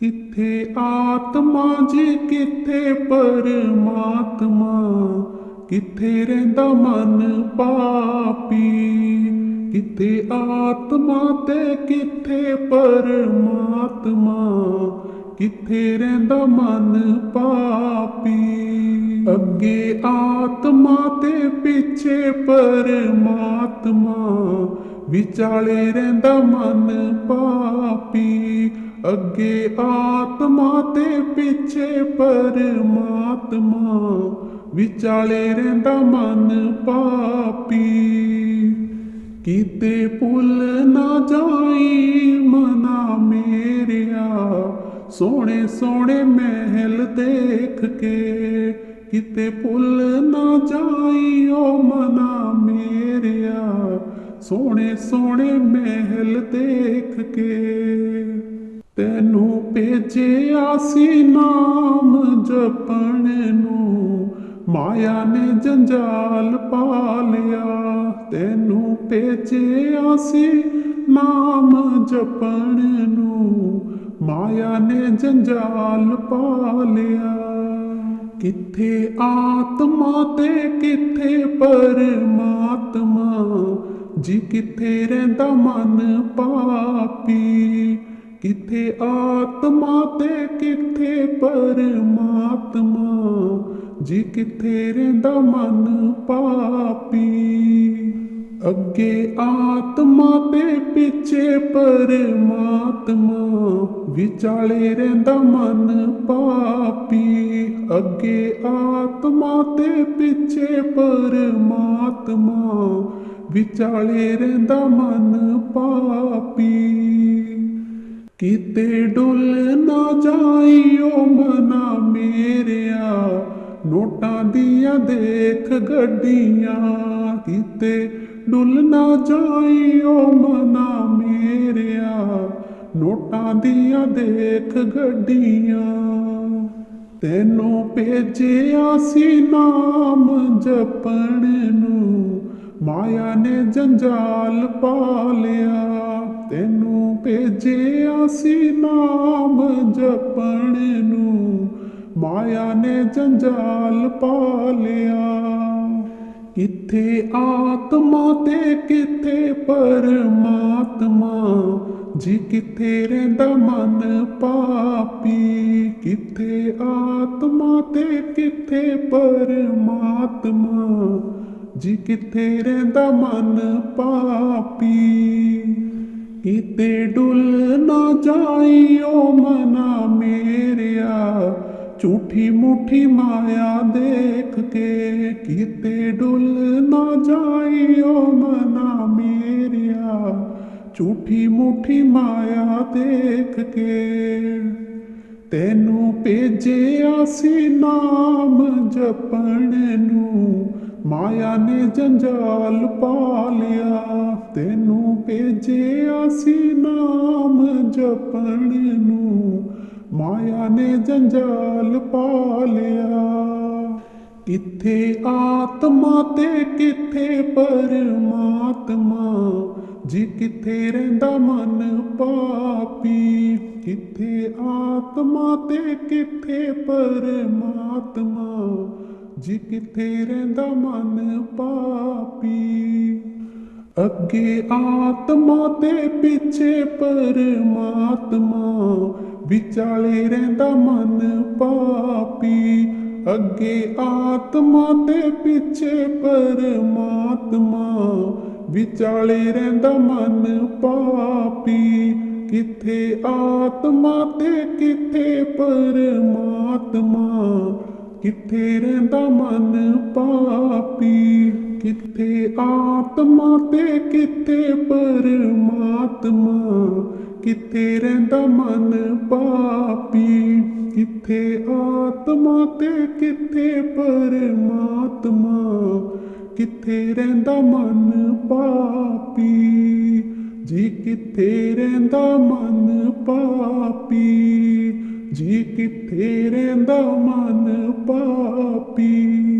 ਕਿੱਥੇ ਆਤਮਾ ਜੀ ਕਿੱਥੇ ਪਰਮਾਤਮਾ, ਕਿੱਥੇ ਰਹਿੰਦਾ ਮਨ ਪਾਪੀ, ਕਿੱਥੇ ਆਤਮਾ ਤੇ ਕਿੱਥੇ ਪਰਮਾਤਮਾ, ਕਿੱਥੇ ਰਹਿੰਦਾ ਮਨ ਪਾਪੀ। ਅੱਗੇ ਆਤਮਾ ਤੇ ਪਿੱਛੇ ਪਰਮਾਤਮਾ, ਵਿਚਾਲੇ ਰਹਿੰਦਾ ਮਨ ਪਾਪੀ। ਅੱਗੇ ਆਤਮਾ ਤੇ ਪਿੱਛੇ ਪਰਮਾਤਮਾ, ਵਿਚਾਲੇ ਰਹਿੰਦਾ ਮਨ ਪਾਪੀ। ਕਿਤੇ ਭੁੱਲ ਨਾ ਜਾਈ ਮਨਾ ਮੇਰਿਆ, ਸੋਹਣੇ ਸੋਹਣੇ ਮਹਿਲ ਦੇਖ ਕੇ। ਕਿਤੇ ਭੁੱਲ ਨਾ ਜਾਈ ਓ ਮਨਾ ਮੇਰਿਆ, ਸੋਹਣੇ ਸੋਹਣੇ ਮਹਿਲ ਦੇਖ ਕੇ। ਤੈਨੂੰ ਭੇਜਿਆ ਸੀ ਨਾਮ ਜਪਣ ਨੂੰ। ਮਾਇਆ ਨੇ ਜੰਜਾਲ ਪਾ ਲਿਆ। ਤੈਨੂੰ ਭੇਜਿਆ ਸੀ ਨਾਮ ਜਪਣ ਨੂੰ। ਮਾਇਆ ਨੇ ਜੰਜਾਲ ਪਾ ਲਿਆ। ਕਿੱਥੇ ਆਤਮਾ ਤੇ ਕਿੱਥੇ ਪਰਮਾਤਮਾ? ਜੀ ਕਿੱਥੇ ਰਹਿੰਦਾ ਮਨ ਪਾਪੀ? ਕਿੱਥੇ ਆਤਮਾ ਤੇ ਕਿੱਥੇ ਪਰਮਾਤਮਾ? ਜੀ ਕਿੱਥੇ ਰਹਿੰਦਾ ਮਨ ਪਾਪੀ? ਅੱਗੇ ਆਤਮਾ ਤੇ ਪਿੱਛੇ ਪਰਮਾਤਮਾ। ਵਿਚਾਲੇ ਰਹਿੰਦਾ ਮਨ ਪਾਪੀ। ਅੱਗੇ ਆਤਮਾ ਤੇ ਪਿੱਛੇ ਪਰਮਾਤਮਾ। ਵਿਚਾਲੇ ਰਹਿੰਦਾ ਮਨ ਪਾਪੀ। ਕਿਤੇ ਡੁੱਲ ਨਾ ਜਾਈਓ ਮਨਾ ਮੇਰਿਆ। ਨੋਟਾਂ ਦੀਆਂ ਦੇਖ ਗੱਡੀਆਂ, ਕਿਤੇ ਡੁੱਲ ਨਾ ਜਾਈਓ ਮਨਾ ਮੇਰਿਆ। ਨੋਟਾਂ ਦੀਆਂ ਦੇਖ ਗੱਡੀਆਂ, ਤੈਨੂੰ ਭੇਜਿਆ ਸੀ ਨਾਮ ਜਪਣ ਨੂੰ। ਮਾਇਆ ਨੇ ਜੰਜਾਲ ਪਾ ਲਿਆ, ਤੈਨੂੰ ਭੇਜਿਆ ਸੀ ਨਾਮ ਜਪਣ ਨੂੰ। ਮਾਇਆ ਨੇ ਜੰਜਾਲ ਪਾ ਲਿਆ। ਕਿੱਥੇ ਆਤਮਾ ਤੇ ਕਿੱਥੇ ਪਰਮਾਤਮਾ? ਜੀ ਕਿੱਥੇ ਰਹਿੰਦਾ ਮਨ ਪਾਪੀ? ਕਿੱਥੇ ਆਤਮਾ ਤੇ ਕਿੱਥੇ ਪਰਮਾਤਮਾ? ਜੀ ਕਿੱਥੇ ਰਹਿੰਦਾ ਮਨ ਪਾਪੀ? ਕਿਤੇ ਡੁੱਲ ਨਾ ਜਾਈ ਓ ਮਨਾ ਮੇਰਿਆ। ਝੂਠੀ ਮੁੱਠੀ ਮਾਇਆ ਦੇਖ ਕੇ ਕਿਤੇ ਡੁੱਲ ਨਾ ਜਾਈ ਓ ਮਨਾ ਮੇਰਿਆ। ਝੂਠੀ ਮੁੱਠੀ ਮਾਇਆ ਦੇਖ ਕੇ ਤੈਨੂੰ ਭੇਜਿਆ ਸੀ ਨਾਮ ਜਪਣ ਨੂੰ। ਮਾਇਆ ਨੇ ਜੰਜਾਲ ਪਾ ਲਿਆ, ਤੈਨੂੰ ਭੇਜਿਆ ਸੀ ਨਾਮ ਜਪਣ ਨੂੰ। ਮਾਇਆ ਨੇ ਜੰਜਾਲ ਪਾ ਲਿਆ। ਕਿੱਥੇ ਆਤਮਾ ਤੇ ਕਿੱਥੇ ਪਰਮਾਤਮਾ? ਜੀ ਕਿੱਥੇ ਰਹਿੰਦਾ ਮਨ ਪਾਪੀ, ਕਿੱਥੇ ਆਤਮਾ ਤੇ ਕਿੱਥੇ ਪਰਮਾਤਮਾ? ਜੀ ਕਿੱਥੇ ਰਹਿੰਦਾ ਮਨ ਪਾਪੀ? ਅੱਗੇ ਆਤਮਾ ਤੇ ਪਿੱਛੇ ਪਰਮਾਤਮਾ, ਵਿਚਾਲੇ ਰਹਿੰਦਾ ਮਨ ਪਾਪੀ। ਅੱਗੇ ਆਤਮਾ ਤੇ ਪਿੱਛੇ ਪਰਮਾਤਮਾ, ਵਿਚਾਲੇ ਰਹਿੰਦਾ ਮਨ ਪਾਪੀ। ਕਿੱਥੇ ਆਤਮਾ ਤੇ ਕਿੱਥੇ ਪਰਮਾਤਮਾ ਕਿੱਥੇ ਰਹਿੰਦਾ ਮਨ ਪਾਪੀ? ਕਿੱਥੇ ਆਤਮਾ ਤੇ ਕਿੱਥੇ ਪਰਮਾਤਮਾ? ਕਿੱਥੇ ਰਹਿੰਦਾ ਮਨ ਪਾਪੀ? ਕਿੱਥੇ ਆਤਮਾ ਤੇ ਕਿੱਥੇ ਪਰਮਾਤਮਾ? ਕਿੱਥੇ ਰਹਿੰਦਾ ਮਨ ਪਾਪੀ? ਜੀ ਕਿੱਥੇ ਰਹਿੰਦਾ ਮਨ ਪਾਪੀ? ਜੀ ਕਿੱਥੇ ਰਹਿੰਦਾ ਮਨ ਪਾਪੀ?